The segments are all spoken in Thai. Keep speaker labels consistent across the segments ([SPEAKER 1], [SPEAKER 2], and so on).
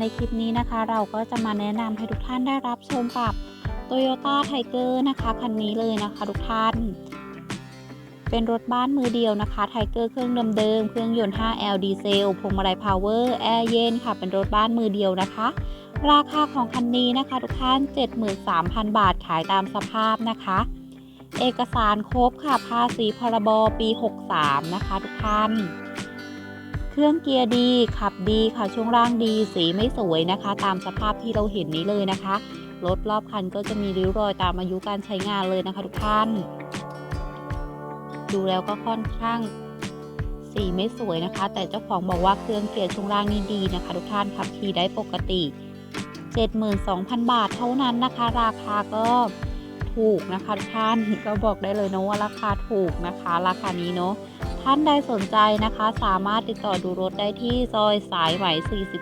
[SPEAKER 1] ในคลิปนี้นะคะ เราก็จะมาแนะนำให้ทุกท่านได้รับชมกับ Toyota Tiger นะคะ คันนี้เลยนะคะทุกท่าน เป็นรถบ้านมือเดียวนะคะ Tiger เครื่องเดิมๆเครื่องยนต์ 5L ดีเซลพวงมาลัยพาวเวอร์แอร์เย็นค่ะ เป็นรถบ้านมือเดียวนะคะ ราคาของคันนี้นะคะทุกท่าน 73,000 บาทขายตามสภาพนะคะ เอกสารครบค่ะภาษีพรบปี 63 นะคะทุกท่าน เครื่องเกียร์ดีขับดีค่ะช่วงล่างดีสีไม่สวยนะคะ ตามสภาพที่เราเห็นนี้เลยนะคะรถรอบคันก็จะมีริ้วรอยตามอายุการใช้งานเลยนะคะ ทุกท่าน ดูแล้วก็ค่อนข้างสีไม่สวยนะคะ แต่เจ้าของบอกว่าเครื่องเกียร์ช่วงล่างนี่ดีนะคะ ทุกท่านขับขี่ได้ปกติ 72,000 บาทเท่านั้นนะคะ ราคาก็ถูกนะคะทุกท่านก็บอกได้เลยเนอะว่าราคาถูกนะคะ ราคานี้เนาะ ท่านใดสนใจนะคะ สามารถติดต่อดูรถได้ที่ซอยสายไหม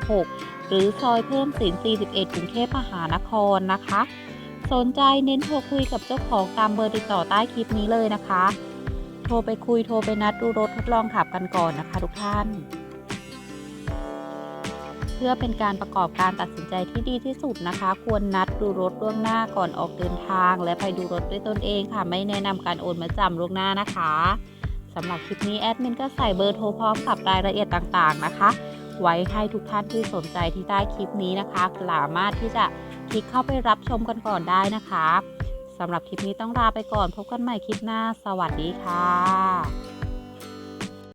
[SPEAKER 1] 46 หรือซอยเพิ่มสิน 41 กรุงเทพมหานครนะคะ สนใจเน้นโทรคุยกับเจ้าของตามเบอร์ติดต่อใต้คลิปนี้เลยนะคะ โทรไปคุยโทรไปนัดดูรถทดลองขับกันก่อนนะคะทุกท่าน เพื่อเป็นการประกอบการตัดสินใจที่ดีที่สุดนะคะ ควรนัดดูรถล่วงหน้าก่อนออกเดินทาง และไปดูรถด้วยตนเองค่ะ ไม่แนะนำการโอนมาจำล่วงหน้านะคะ สำหรับคลิปนี้แอดมินก็ใส่เบอร์โทรพร้อมกับรายละเอียดต่างๆนะคะ ไว้ให้ทุกท่านที่สนใจที่ใต้คลิปนี้นะคะสามารถที่จะคลิกเข้าไปรับชมกันก่อนได้นะคะสำหรับคลิปนี้ต้องลาไปก่อนพบกันใหม่คลิปหน้า สวัสดีค่ะ